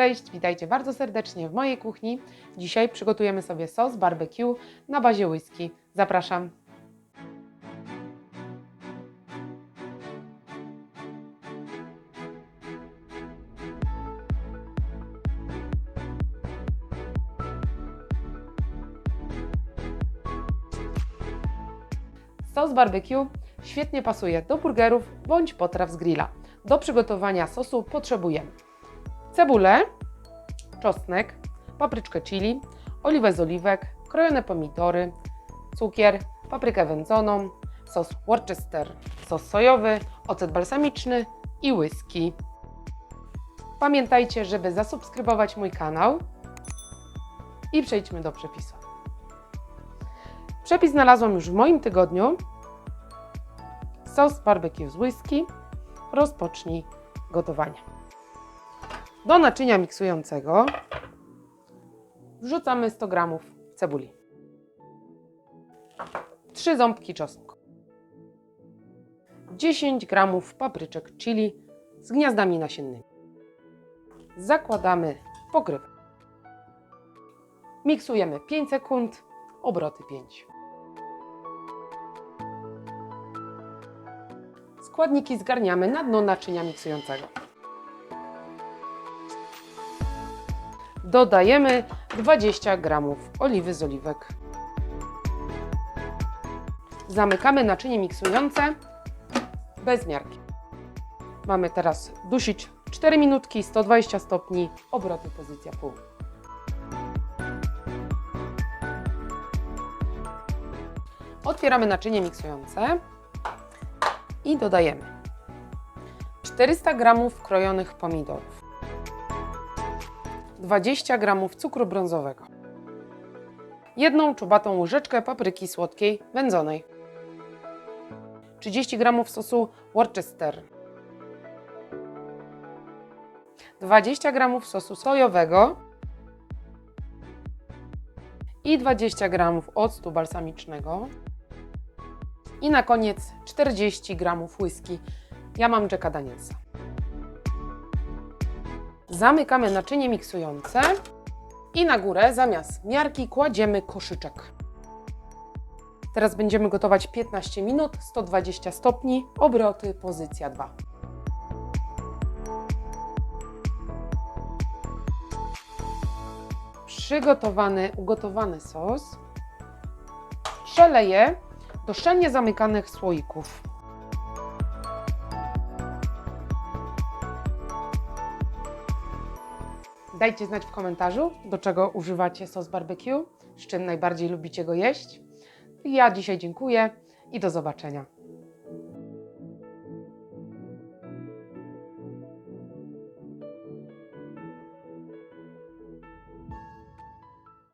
Cześć, witajcie bardzo serdecznie w mojej kuchni. Dzisiaj przygotujemy sobie sos barbecue na bazie whisky. Zapraszam. Sos barbecue świetnie pasuje do burgerów bądź potraw z grilla. Do przygotowania sosu potrzebujemy cebulę, czosnek, papryczkę chili, oliwę z oliwek, krojone pomidory, cukier, paprykę wędzoną, sos Worcester, sos sojowy, ocet balsamiczny i whisky. Pamiętajcie, żeby zasubskrybować mój kanał i przejdźmy do przepisu. Przepis znalazłam już w moim tygodniu. Sos barbecue z whisky. Rozpocznij gotowanie. Do naczynia miksującego wrzucamy 100 g cebuli, 3 ząbki czosnku, 10 g papryczek chili z gniazdami nasiennymi. Zakładamy pokrywę. Miksujemy 5 sekund, obroty 5. Składniki zgarniamy na dno naczynia miksującego. Dodajemy 20 g oliwy z oliwek. Zamykamy naczynie miksujące bez miarki. Mamy teraz dusić 4 minutki, 120 stopni, obroty pozycja pół. Otwieramy naczynie miksujące i dodajemy 400 g krojonych pomidorów, 20 g cukru brązowego, jedną czubatą łyżeczkę papryki słodkiej wędzonej, 30 g sosu Worcester, 20 g sosu sojowego. I 20 g octu balsamicznego. I na koniec 40 g whisky. Ja mam Jacka Danielsa. Zamykamy naczynie miksujące i na górę zamiast miarki kładziemy koszyczek. Teraz będziemy gotować 15 minut, 120 stopni, obroty pozycja 2. Przygotowany, ugotowany sos przeleję do szczelnie zamykanych słoików. Dajcie znać w komentarzu, do czego używacie sos barbecue, z czym najbardziej lubicie go jeść. Ja dzisiaj dziękuję i do zobaczenia.